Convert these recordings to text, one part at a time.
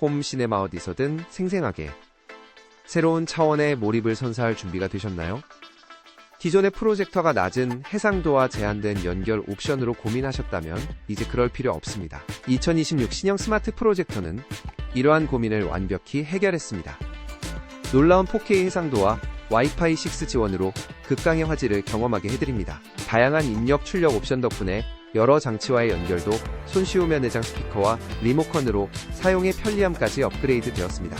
홈 시네마 어디서든 생생하게 새로운 차원의 몰입을 선사할 준비가 되셨나요? 기존의 프로젝터가 낮은 해상도와 제한된 연결 옵션으로 고민하셨다면 이제 그럴 필요 없습니다. 2026 신형 스마트 프로젝터는 이러한 고민을 완벽히 해결했습니다. 놀라운 4K 해상도와 와이파이 6 지원으로 극강의 화질을 경험하게 해드립니다. 다양한 입력 출력 옵션 덕분에 여러 장치와의 연결도 손쉬우며 내장 스피커와 리모컨으로 사용의 편리함까지 업그레이드 되었습니다.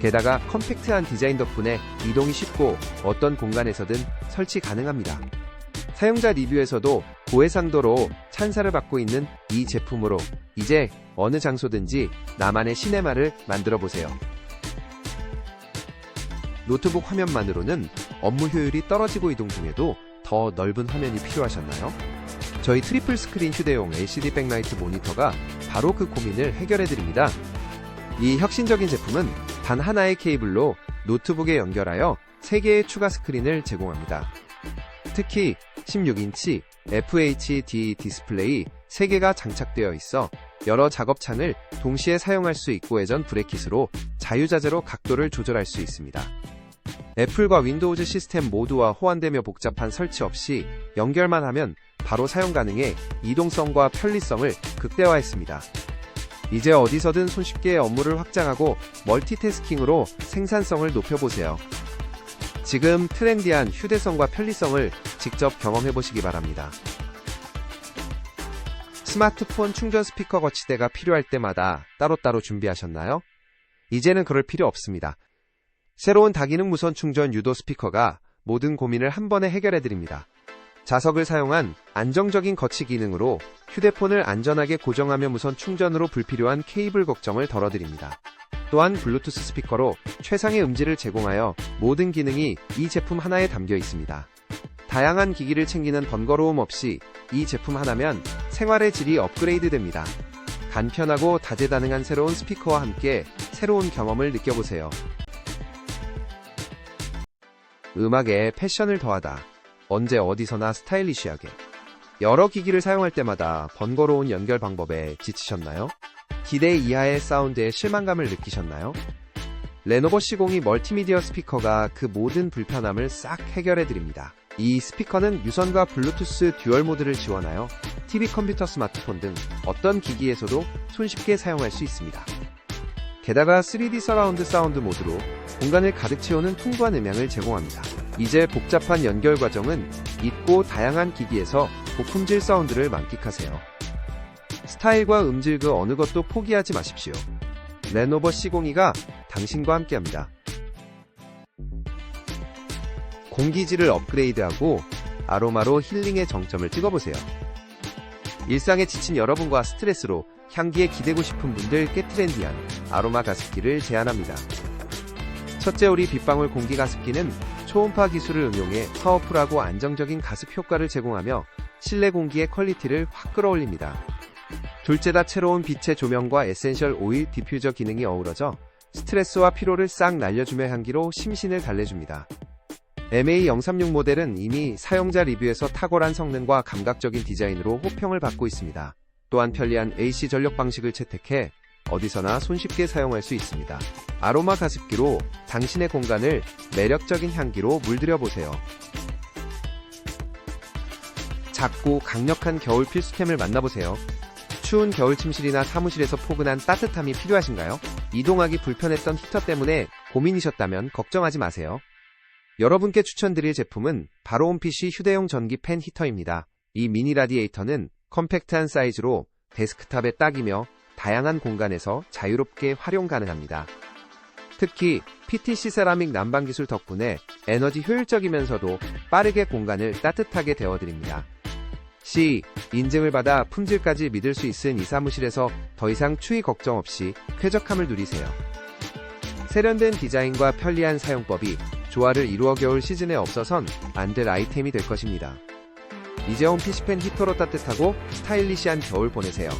게다가 컴팩트한 디자인 덕분에 이동이 쉽고 어떤 공간에서든 설치 가능합니다. 사용자 리뷰에서도 고해상도로 찬사를 받고 있는 이 제품으로 이제 어느 장소든지 나만의 시네마를 만들어 보세요. 노트북 화면만으로는 업무 효율이 떨어지고 이동 중에도 더 넓은 화면이 필요하셨나요? 저희 트리플 스크린 휴대용 LCD 백라이트 모니터가 바로 그 고민을 해결해 드립니다. 이 혁신적인 제품은 단 하나의 케이블로 노트북에 연결하여 3개의 추가 스크린을 제공합니다. 특히 16인치 FHD 디스플레이 3개가 장착되어 있어 여러 작업창을 동시에 사용할 수 있고 예전 브레킷으로 자유자재로 각도를 조절할 수 있습니다. 애플과 윈도우즈 시스템 모두와 호환되며 복잡한 설치 없이 연결만 하면 바로 사용 가능해 이동성과 편리성을 극대화했습니다. 이제 어디서든 손쉽게 업무를 확장하고 멀티태스킹으로 생산성을 높여보세요. 지금 트렌디한 휴대성과 편리성을 직접 경험해보시기 바랍니다. 스마트폰 충전 스피커 거치대가 필요할 때마다 따로따로 준비하셨나요? 이제는 그럴 필요 없습니다. 새로운 다기능 무선 충전 유도 스피커가 모든 고민을 한 번에 해결해드립니다. 자석을 사용한 안정적인 거치 기능으로 휴대폰을 안전하게 고정하며 무선 충전으로 불필요한 케이블 걱정을 덜어드립니다. 또한 블루투스 스피커로 최상의 음질을 제공하여 모든 기능이 이 제품 하나에 담겨 있습니다. 다양한 기기를 챙기는 번거로움 없이 이 제품 하나면 생활의 질이 업그레이드 됩니다. 간편하고 다재다능한 새로운 스피커와 함께 새로운 경험을 느껴보세요. 음악에 패션을 더하다. 언제 어디서나 스타일리시하게. 여러 기기를 사용할 때마다 번거로운 연결 방법에 지치셨나요? 기대 이하의 사운드에 실망감을 느끼셨나요? 레노버 C02 멀티미디어 스피커가 그 모든 불편함을 싹 해결해 드립니다. 이 스피커는 유선과 블루투스 듀얼 모드를 지원하여 TV 컴퓨터 스마트폰 등 어떤 기기에서도 손쉽게 사용할 수 있습니다. 게다가 3D 서라운드 사운드 모드로 공간을 가득 채우는 풍부한 음향을 제공합니다. 이제 복잡한 연결 과정은 잊고 다양한 기기에서 고품질 사운드를 만끽하세요. 스타일과 음질 그 어느 것도 포기하지 마십시오. 레노버 C02가 당신과 함께합니다. 공기질을 업그레이드하고 아로마로 힐링의 정점을 찍어보세요. 일상에 지친 여러분과 스트레스로 향기에 기대고 싶은 분들 꽤 트렌디한 아로마 가습기를 제안합니다. 첫째 우리 빗방울 공기 가습기는 초음파 기술을 응용해 파워풀하고 안정적인 가습 효과를 제공하며 실내 공기의 퀄리티를 확 끌어올립니다. 둘째 다채로운 빛의 조명과 에센셜 오일 디퓨저 기능이 어우러져 스트레스와 피로를 싹 날려주며 향기로 심신을 달래줍니다. MA036 모델은 이미 사용자 리뷰에서 탁월한 성능과 감각적인 디자인으로 호평을 받고 있습니다. 또한 편리한 AC 전력 방식을 채택해 어디서나 손쉽게 사용할 수 있습니다. 아로마 가습기로 당신의 공간을 매력적인 향기로 물들여 보세요. 작고 강력한 겨울 필수템을 만나보세요. 추운 겨울 침실이나 사무실에서 포근한 따뜻함이 필요하신가요? 이동하기 불편했던 히터 때문에 고민이셨다면 걱정하지 마세요. 여러분께 추천드릴 제품은 바로온 PC 휴대용 전기 팬 히터입니다. 이 미니 라디에이터는 컴팩트한 사이즈로 데스크탑에 딱이며 다양한 공간에서 자유롭게 활용 가능합니다. 특히 PTC 세라믹 난방 기술 덕분에 에너지 효율적이면서도 빠르게 공간을 따뜻하게 데워드립니다. C. 인증을 받아 품질까지 믿을 수 있은 이 사무실에서 더 이상 추위 걱정 없이 쾌적함을 누리세요. 세련된 디자인과 편리한 사용법이 조화를 이루어 겨울 시즌에 없어선 안 될 아이템이 될 것입니다. 이재원 PC팬 히터로 따뜻하고 스타일리시한 겨울 보내세요.